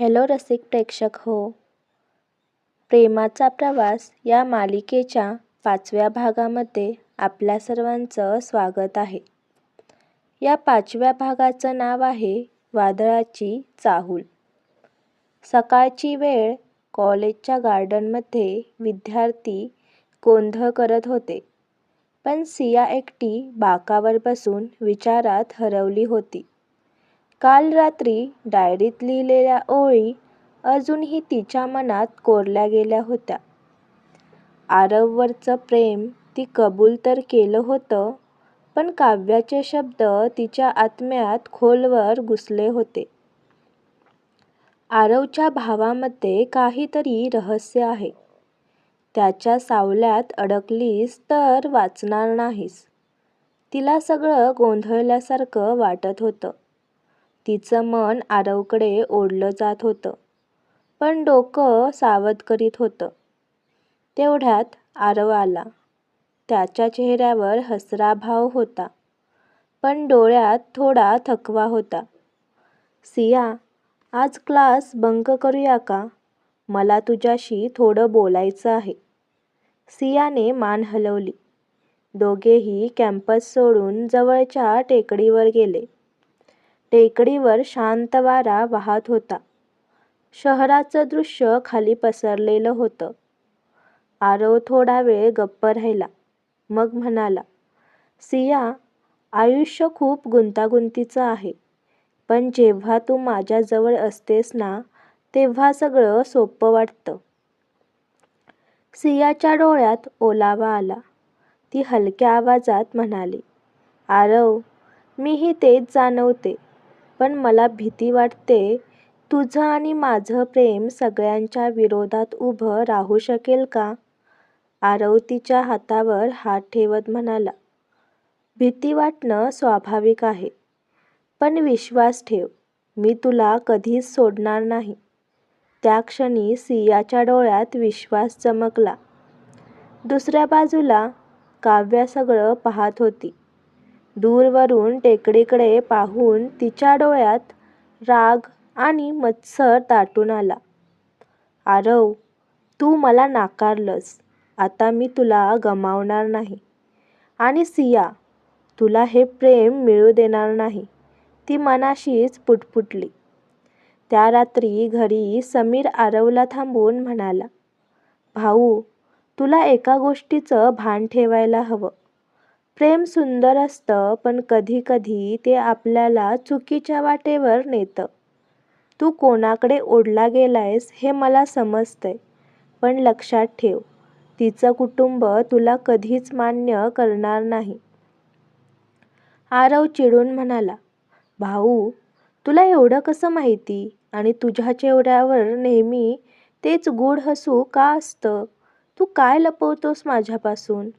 Hello रसिक प्रेक्षक हो. प्रेमाचा प्रवास या मालिकेच्या पाचव्या भागामध्ये आपल्या सर्वांचं स्वागत आहे. या पाचव्या भागाचं नाव आहे वादळाची चाहूल. सकाळची वेळ कॉलेजच्या गार्डनमध्ये विद्यार्थी गोंधळ करत होते. पण सिया एकटी बाकावर बसून विचारात हरवली होती. काल रात्री डायरीत लिहिलेल्या ओळी अजूनही तिच्या मनात कोरल्या गेल्या होत्या. आरववरचं प्रेम ती कबूल तर केलं होतं पण काव्याचे शब्द तिच्या आत्म्यात खोलवर घुसले होते. आरवच्या भावामध्ये काहीतरी रहस्य आहे. त्याच्या सावल्यात अडकलीस तर वाचणार नाहीस. तिला सगळं गोंधळल्यासारखं वाटत होतं. तिचं मन आरवकडे ओढलं जात होतं. पण डोकं सावध करीत होतं. तेवढ्यात आरव आला. त्याच्या चेहऱ्यावर हसरा भाव होता. पण डोळ्यात थोडा थकवा होता. सिया आज क्लास बंक करूया का? मला तुझ्याशी थोडं बोलायचं आहे. सियाने मान हलवली. दोघेही कॅम्पस सोडून जवळच्या टेकडीवर गेले. टेकडीवर शांत वारा वाहत होता. शहराचं दृश्य खाली पसरलेलं होतं. आरव थोडा वेळ गप्प राहिला. मग म्हणाला सिया आयुष्य खूप गुंतागुंतीचं आहे पण जेव्हा तू माझ्याजवळ असतेस ना तेव्हा सगळं सोपं वाटतं. सियाच्या डोळ्यात ओलावा आला. ती हलक्या आवाजात म्हणाली आरव मीही तेच जाणवते. पण मला भीती वाटते तुझं आणि माझं प्रेम सगळ्यांच्या विरोधात उभं राहू शकेल का? आरव तिच्या हातावर हात ठेवत म्हणाला. भीती वाटणं स्वाभाविक आहे पण विश्वास ठेव मी तुला कधीच सोडणार नाही. त्या क्षणी सियाच्या डोळ्यात विश्वास चमकला. दुसऱ्या बाजूला काव्या सगळं पाहत होती. दूरवरून टेकडीकडे पाहून तिच्या डोळ्यात राग आणि मत्सर दाटून आला. आरव तू मला नाकारलंस. आता मी तुला गमावणार नाही. आणि सिया तुला हे प्रेम मिळू देणार नाही. ती मनाशीच पुटपुटली. त्या रात्री घरी समीर आरवला थांबून म्हणाला भाऊ तुला एका गोष्टीचं भान ठेवायला हवं. प्रेम सुंदर असतं पण कधी कधी ते आपल्याला चुकीच्या वाटेवर नेतं. तू कोणाकडे ओढला गेलायस हे मला समजतंय पण लक्षात ठेव तिचं कुटुंब तुला कधीच मान्य करणार नाही. आरव चिडून म्हणाला भाऊ तुला एवढं कसं माहिती? आणि तुझ्या चेहऱ्यावर नेहमी तेच गूढ हसू का असतं? तू काय लपवतोस माझ्यापासून?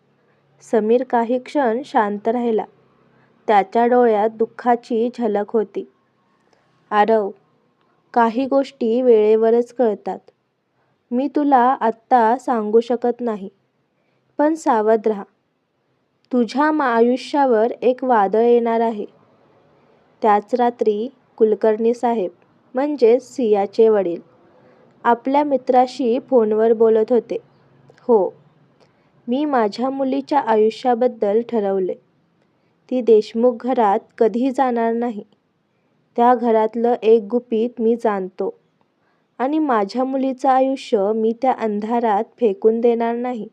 समीर काही क्षण शांत राहिला. त्याच्या डोळ्यात दुःखाची झलक होती. आरव काही गोष्टी वेळेवरच कळतात. मी तुला आत्ता सांगू शकत नाही पण सावध राहा. तुझ्या आयुष्यावर एक वादळ येणार आहे त्याच रात्री कुलकर्णी साहेब म्हणजेच सियाचे वडील आपल्या मित्राशी फोनवर बोलत होते. हो मी माझ्या मुलीच्या आयुष्याबद्दल ठरवले. ती देशमुख घरात कधी जाणार नाही. त्या घरातलं एक गुपित मी जाणतो. आणि माझ्या मुलीचं आयुष्य मी त्या अंधारात फेकून देणार नाही.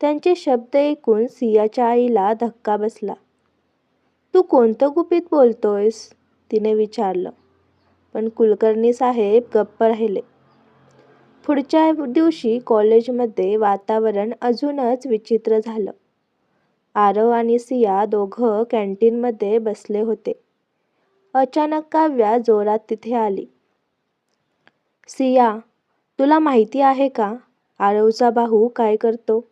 त्यांचे शब्द ऐकून सियाच्या आईला धक्का बसला. तू कोणतं गुपित बोलतोयस? तिने विचारलं. पण कुलकर्णी साहेब गप्प राहिले. पुढच्या दिवशी कॉलेजमध्ये वातावरण अजूनच विचित्र झालं. आरव आणि सिया दोघं कॅन्टीनमध्ये बसले होते. अचानक काव्या जोरात तिथे आली. सिया तुला माहिती आहे का आरवचा भाऊ काय करतो?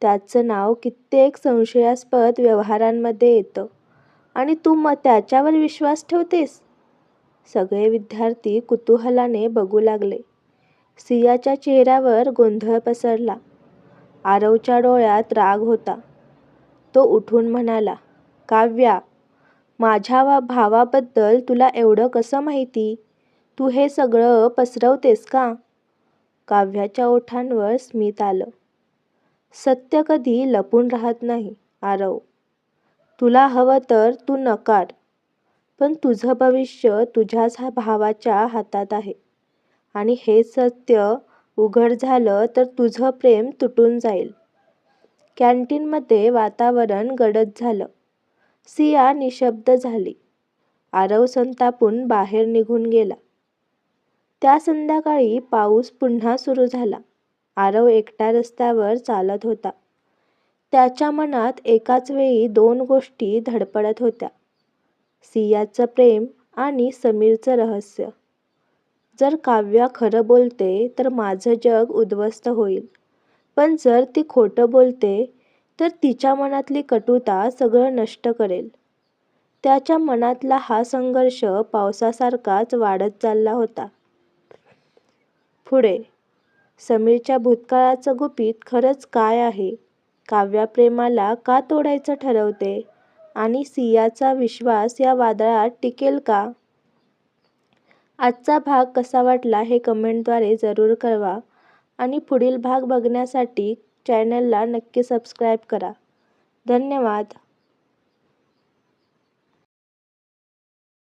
त्याचं नाव कित्येक संशयास्पद व्यवहारांमध्ये येतं. आणि तू मग त्याच्यावर विश्वास ठेवतेस? सगळे विद्यार्थी कुतूहलाने बघू लागले. सियाच्या चेहऱ्यावर गोंधळ पसरला. आरवच्या डोळ्यात राग होता. तो उठून म्हणाला काव्या माझ्या वा भावाबद्दल तुला एवढं कसं माहिती? तू हे सगळं पसरवतेस का? काव्याच्या ओठांवर स्मित आलं. सत्य कधी लपून राहत नाही आरव. तुला हवं तर तू नकार पण तुझं भविष्य तुझ्याच भावाच्या हातात आहे. आणि हे सत्य उघड झालं तर तुझं प्रेम तुटून जाईल. कॅन्टीनमध्ये वातावरण गडद झालं. सिया निशब्द झाली. आरव संतापून बाहेर निघून गेला. त्या संध्याकाळी पाऊस पुन्हा सुरू झाला. आरव एकटा रस्त्यावर चालत होता. त्याच्या मनात एकाच वेळी दोन गोष्टी धडपडत होत्या. सियाचं प्रेम आणि समीरचं रहस्य. जर काव्या खरं बोलते तर माझं जग उद्ध्वस्त होईल. पण जर ती खोटं बोलते तर तिच्या मनातली कटुता सगळं नष्ट करेल. त्याच्या मनातला हा संघर्ष पावसासारखाच वाढत चालला होता. पुढे समीरच्या भूतकाळाचं गुपित खरंच काय आहे? काव्या प्रेमाला का तोडायचं ठरवते? आणि सियाचा विश्वास या वादळात टिकेल का? आजचा भाग कसा वाटला हे कमेंटद्वारे जरूर कळवा आणि पुढील भाग बघण्यासाठी चॅनलला नक्की सबस्क्राईब करा. धन्यवाद.